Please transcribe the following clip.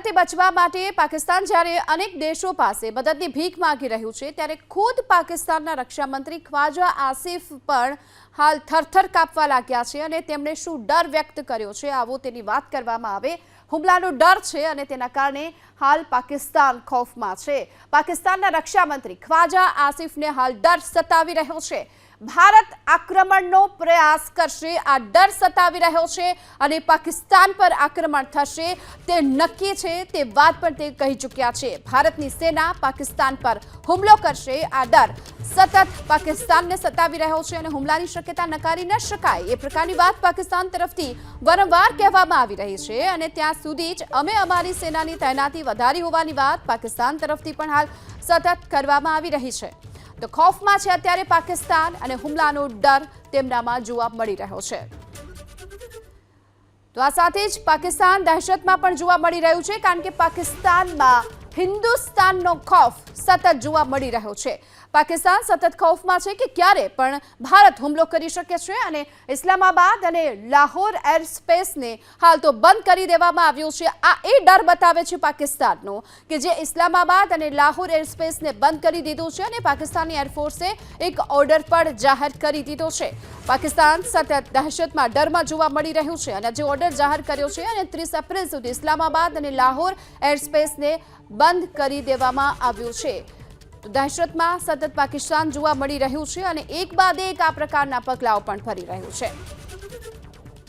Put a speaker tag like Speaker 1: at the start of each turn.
Speaker 1: ભારતે બચવા માટે પાકિસ્તાન જ્યારે અનેક દેશો પાસે મદદની ભીખ માંગી રહ્યું છે, ત્યારે ખુદ પાકિસ્તાનના રક્ષામંત્રી ખ્વાજા આસિફ પણ હાલ થરથર કાપવા લાગ્યા છે અને તેમણે શું ડર વ્યક્ત કર્યો છે આવો તેની વાત કરવામાં આવે. હુમલાનો ડર છે અને તેના કારણે હાલ પાકિસ્તાન ખૌફમાં છે. પાકિસ્તાનના રક્ષામંત્રી ખ્વાજા આસિફને હાલ ડર સતાવી રહ્યો છે. ભારત આક્રમણનો પ્રયાસ કરશે, આ ડર સતાવી રહ્યો છે અને પાકિસ્તાન પર આક્રમણ થશે, તે નક્કી છે, તે વાત પણ તે કહી ચૂક્યા છે. ભારતની સેના પાકિસ્તાન પર હુમલો કરશે, આ ડર સતત પાકિસ્તાનને સતાવી રહ્યો છે અને હુમલાની શક્યતા નકારી ન શકાય. એ પ્રકારની વાત પાકિસ્તાન તરફથી વારંવાર કહેવામાં આવી રહી છે અને ત્યાં સુધી જ અમે અમારી સેનાની તૈનાતી વધારી હોવાની વાત પાકિસ્તાન તરફથી પણ હાલ સતત કરવામાં આવી રહી છે. તો ખૌફમાં છે અત્યારે પાકિસ્તાન અને હુમલાનો ડર તેમનામાં જોવા મળી રહ્યો છે. તો આ સાથે જ પાકિસ્તાન દહેશતમાં પણ જોવા મળી રહ્યું છે, કારણ કે પાકિસ્તાનમાં હિન્દુસ્તાનનો ખૌફ સતત જોવા મળી રહ્યો છે. પાકિસ્તાન સતત ખૌફમાં છે કે ક્યારે પણ ભારત હુમલો કરી શકે છે અને ઇસ્લામાબાદ અને લાહોર એર સ્પેસને હાલ તો બંધ કરી દેવામાં આવ્યું છે. આ એ ડર બતાવે છે પાકિસ્તાનનો કે જે ઇસ્લામાબાદ અને લાહોર એર સ્પેસને બંધ કરી દીધું છે અને પાકિસ્તાની એરફોર્સે એક ઓર્ડર પણ જાહેર કરી દીધો છે. પાકિસ્તાન સતત દહેશતમાં ડરમાં જોવા મળી રહ્યું છે અને જે ઓર્ડર જાહેર કર્યો છે અને ત્રીસ એપ્રિલ સુધી ઇસ્લામાબાદ અને લાહોર એરસ્પેસને બંધ કરી દેવામાં આવ્યું છે. દહેશતમાં સતત પાકિસ્તાન જોવા મળી રહ્યું છે અને એક બાદ એક આ પ્રકારના પગલાઓ પણ ફરી રહ્યું છે.